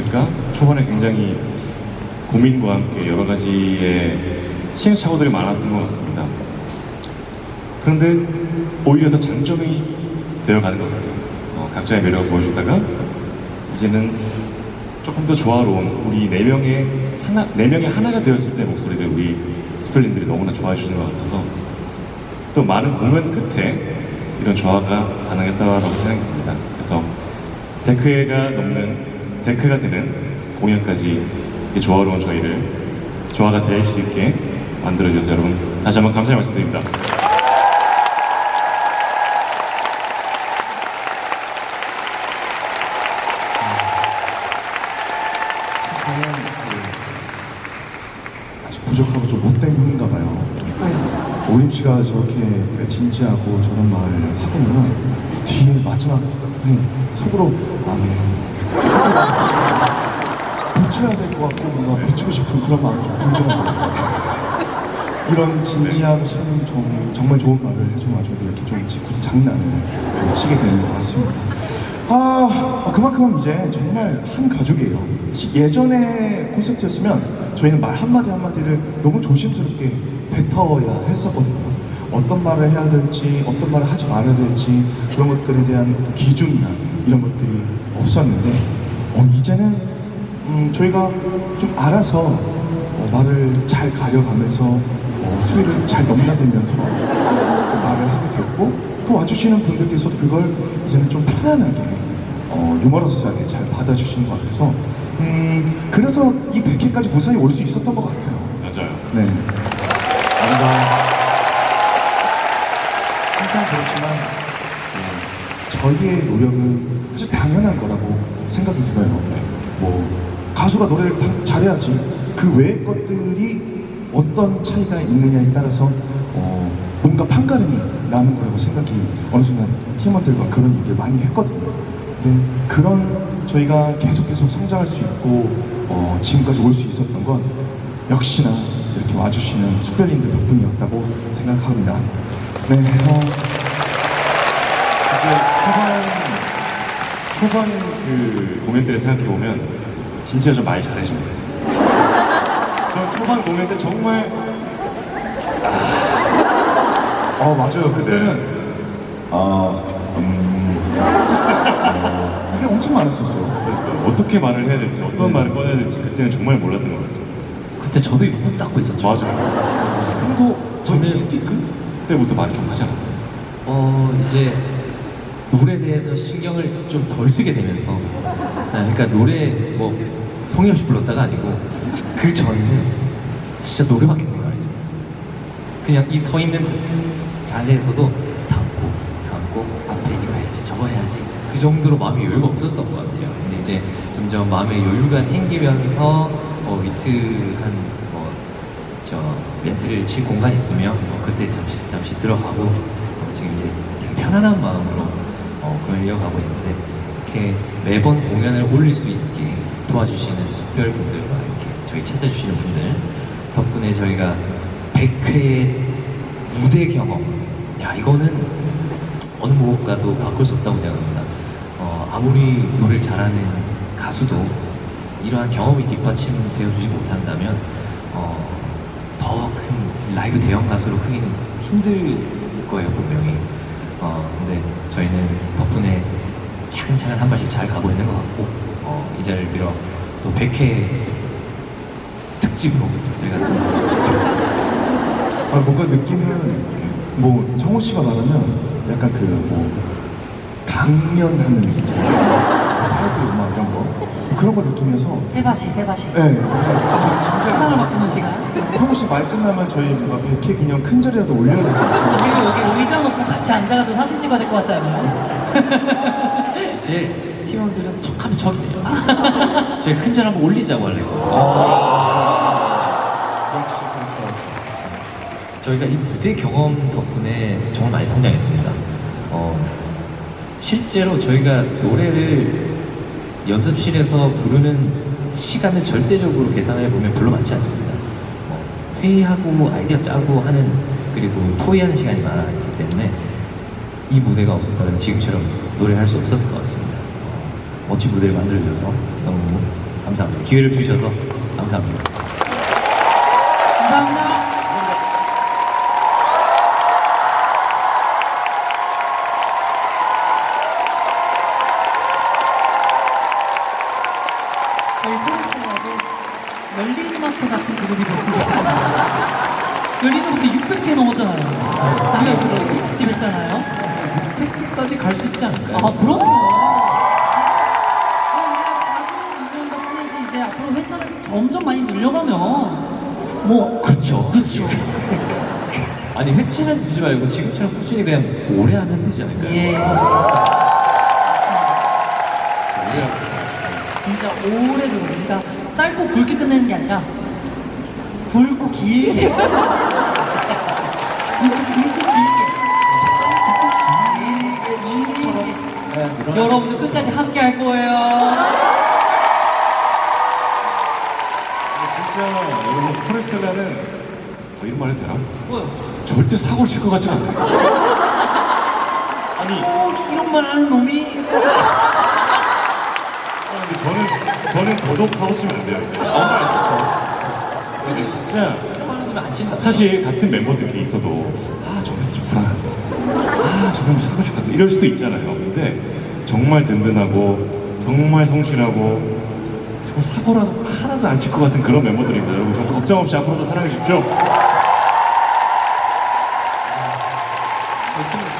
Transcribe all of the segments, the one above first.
있을까? 초반에 굉장히 고민과 함께 여러 가지의 시행착오들이 많았던 것 같습니다. 그런데 오히려 더 장점이 되어가는 것 같아요. 어, 각자의 매력을 보여주다가 이제는 조금 더 조화로운 우리 네 명의 하나 네 명의 하나가 되었을 때 목소리를 우리 스펠린들이 너무나 좋아해 주는 것 같아서 또 많은 공연 끝에 이런 조화가 가능했다고 생각이 듭니다. 그래서 데크회가 넘는 데크가 되는 공연까지 이렇게 조화로운 저희를 조화가 될 수 있게 만들어주셔서 여러분 다시 한번 감사의 말씀드립니다. 저는 그 아직 부족하고 좀 못된 형인가 봐요. 오림 씨가 저렇게 진지하고 저런 말을 하고는 뒤에 마지막에 속으로 아멘 붙여야 될 것 같고 뭔가 붙이고 싶은 그런 마음이 좀 들더라고요. 이런 진지하고 참 정, 정말 좋은 말을 해줘가지고 이렇게 좀 굳이 장난을 좀 치게 되는 것 같습니다. 아, 그만큼 이제 정말 한 가족이에요. 지- 예전에 콘서트였으면 저희는 말 한마디 한마디를 너무 조심스럽게 뱉어야 했었거든요. 어떤 말을 해야 될지, 어떤 말을 하지 말아야 될지, 그런 것들에 대한 기준이나 이런 것들이 없었는데, 어, 이제는 음, 저희가 좀 알아서 어, 말을 잘 가려가면서 어, 수위를 잘 넘나들면서 그 말을 하게 됐고 또 와주시는 분들께서도 그걸 이제는 좀 편안하게 어, 유머러스하게 잘 받아주시는 것 같아서 음, 그래서 이 100회까지 무사히 올 수 있었던 것 같아요. 맞아요. 네. 뭔가 항상 그렇지만 어, 저희의 노력은 아주 당연한 거라고 생각이 들어요. 뭐 가수가 노래를 다 잘해야지 그 외의 것들이 어떤 차이가 있느냐에 따라서 어, 뭔가 판가름이 나는 거라고 생각이 어느 순간 팀원들과 그런 얘기를 많이 했거든요. 근데 그런 저희가 계속 계속 성장할 수 있고 어, 지금까지 올 수 있었던 건 역시나 이렇게 와주시는 숙별님들 덕분이었다고 생각합니다. 네, 어, 초반 그 공연 때를 생각해 보면 진짜 좀 많이 잘해집니다. 저 초반 공연 때 정말 어 맞아요. 그때는 어, 음, 어, 이게 엄청 많았었어요. 그러니까 어떻게 말을 해야 될지 어떤 말을 꺼내야 될지 그때는 정말 몰랐던 것 같습니다. 그때 저도 입꾹 닫고 있었죠. 맞아요. 지금도 저는 저는- 스티크 때부터 말을 좀 하잖아요. 어 이제 노래에 대해서 신경을 좀 덜 쓰게 되면서 네, 그러니까 노래 뭐 성의 없이 불렀다가 아니고 그 전에는 진짜 노래밖에 생각 안 했어요. 그냥 이 서 있는 자세에서도 다음 곡 앞에 이거 해야지 저거 해야지 그 정도로 마음이 여유가 없었던 것 같아요. 근데 이제 점점 마음에 여유가 생기면서 어, 위트한 뭐 저 멘트를 칠 공간이 있으면 어, 그때 잠시 잠시 들어가고 어, 지금 이제 되게 편안한 마음으로 걸 이어가고 있는데 이렇게 매번 공연을 올릴 수 있게 도와주시는 숙별분들과 이렇게 저희 찾아주시는 분들 덕분에 저희가 100회의 무대 경험 야 이거는 어느 무엇과도 바꿀 수 없다고 생각합니다. 어, 아무리 노래를 잘하는 가수도 이러한 경험이 뒷받침되어 주지 못한다면 어, 더 큰 라이브 대형 가수로 크기는 힘들 거예요 분명히. 어, 근데 저희는 차근차근 한 발씩 잘 가고 있는 것 같고 어, 이 자리를 빌어 또 100회 특집으로 저희가 또 아, 뭔가 느낌은 뭐 형호 씨가 말하면 약간 그 뭐 강연하는 느낌, 파이드 음악 이런 거. 뭐 그런 거 느끼면서. 세바시 세바시. 네, 뭔가 저희 사랑을 진짜 바꾸는 시간? 형호 씨 말 끝나면 저희 뭔가 100회 기념 큰 자리라도 올려야 될 것 같아요. 그리고 여기 의자 놓고 같이 앉아가지고 사진 찍어야 될 것 같지 않아요? 제 팀원들은 척하면 척이네요. 저희 큰 절 한번 올리자고 하려고. 역시 그렇죠. 저희가 이 무대 경험 덕분에 정말 많이 성장했습니다. 어, 실제로 저희가 노래를 연습실에서 부르는 시간을 절대적으로 계산해 보면 별로 많지 않습니다. 어, 회의하고 아이디어 짜고 하는 그리고 토의하는 시간이 많았기 때문에 이 무대가 없었다면 지금처럼 노래할 수 없었을 것 같습니다. 어, 멋진 무대를 만들어줘서 너무 감사합니다. 기회를 주셔서 감사합니다. 감사합니다. 저희 포레스라도 열린 마트 같은 그룹이 됐으면 좋겠습니다. 열린 마트 600개 넘었잖아요. 우리가 이렇게 특집 했잖아요. 600개까지 갈 수 있지 않을까요? 아, 그럼요. 그럼 우리가 자주 늘려온다 뿐이지 이제 앞으로 회차를 점점 많이 늘려가면 뭐 그렇죠. 그렇죠. 아니 회차는 두지 말고 지금처럼 꾸준히 그냥 오래 하면 되지 않을까요? 예. 맞습니다. 진짜 오래 그 그러니까 짧고 굵게 끝내는 게 아니라 굵고 길게. 그렇죠, 굵고 길게. 길게. 네, 여러분들 끝까지 함께 할 거예요. 진짜 여러분 포레스텔라는 뭐 이런 말 해도 되나? 절대 사고를 칠 것 같지가 않아요. 아니, 꼭 이런 말 하는 놈이 아, 근데 저는 저는 더더욱 사고 치면 안 돼요. 아무 말 없었죠. 이게 진짜 하는 건안 친다. 사실 같은 멤버들끼리 있어도 아, 저 멤버 좀 불안한데. 아, 저 멤버 사고 싶다. 이럴 수도 있잖아요. 근데 정말 든든하고 정말 성실하고 정말 사고라도 하나도 안 칠 것 같은 그런 멤버들입니다. 여러분 좀 걱정 없이 앞으로도 사랑해 주십시오.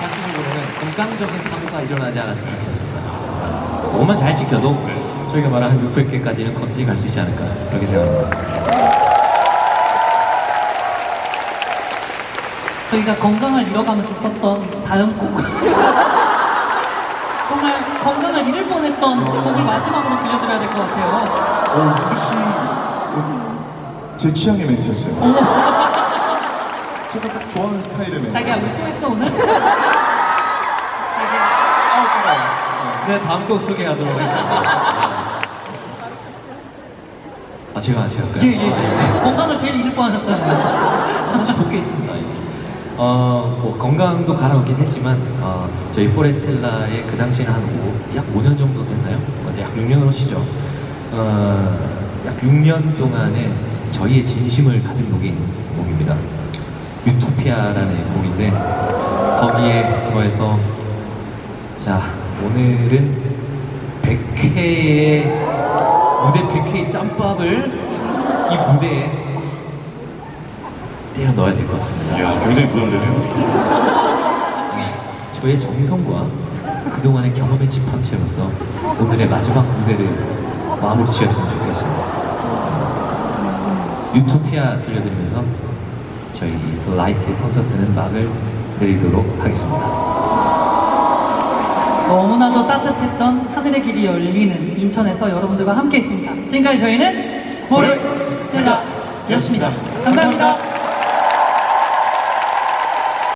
자체적으로는 건강적인 사고가 일어나지 않았으면 좋겠습니다. 뭐만 잘 지켜도 저희가 말한 한 600개까지는 커튼이 갈 수 있지 않을까 그렇게 생각합니다. 저희가 건강을 잃어가면서 썼던 다음 곡 정말 건강을 잃을 뻔했던 곡을 마지막으로 들려드려야 될 것 같아요. 어, 씨, 어, 제 취향의 멘트였어요. 제가 딱 좋아하는 스타일의 멘트. 자기야 우리 통했어 오늘? 자기야 네, 다음 곡 소개하도록 하겠습니다. 아, 제가, 제가 할까요? 예예 예 건강을 제일 잃을 뻔하셨잖아요. 어, 뭐 건강도 갈아엎긴 했지만 어, 저희 포레스텔라의 그 당시에는 한 오, 약 5년 정도 됐나요? 어, 약 6년으로 치죠. 어, 약 6년 동안에 저희의 진심을 가득 녹인 곡입니다. 유토피아라는 곡인데 거기에 더해서 자 오늘은 100회의 무대 100회의 짬밥을 이 무대에 때려 넣어야 될 것 같습니다. 이야, 굉장히 부담되네요. 저의 정성과 그동안의 경험의 집합체로서 오늘의 마지막 무대를 마무리 지었으면 좋겠습니다. 유토피아 들려드리면서 저희 더 라이트 콘서트는 막을 내리도록 하겠습니다. 너무나도 따뜻했던 하늘의 길이 열리는 인천에서 여러분들과 함께 했습니다. 지금까지 저희는 포레 스텔라였습니다. 감사합니다.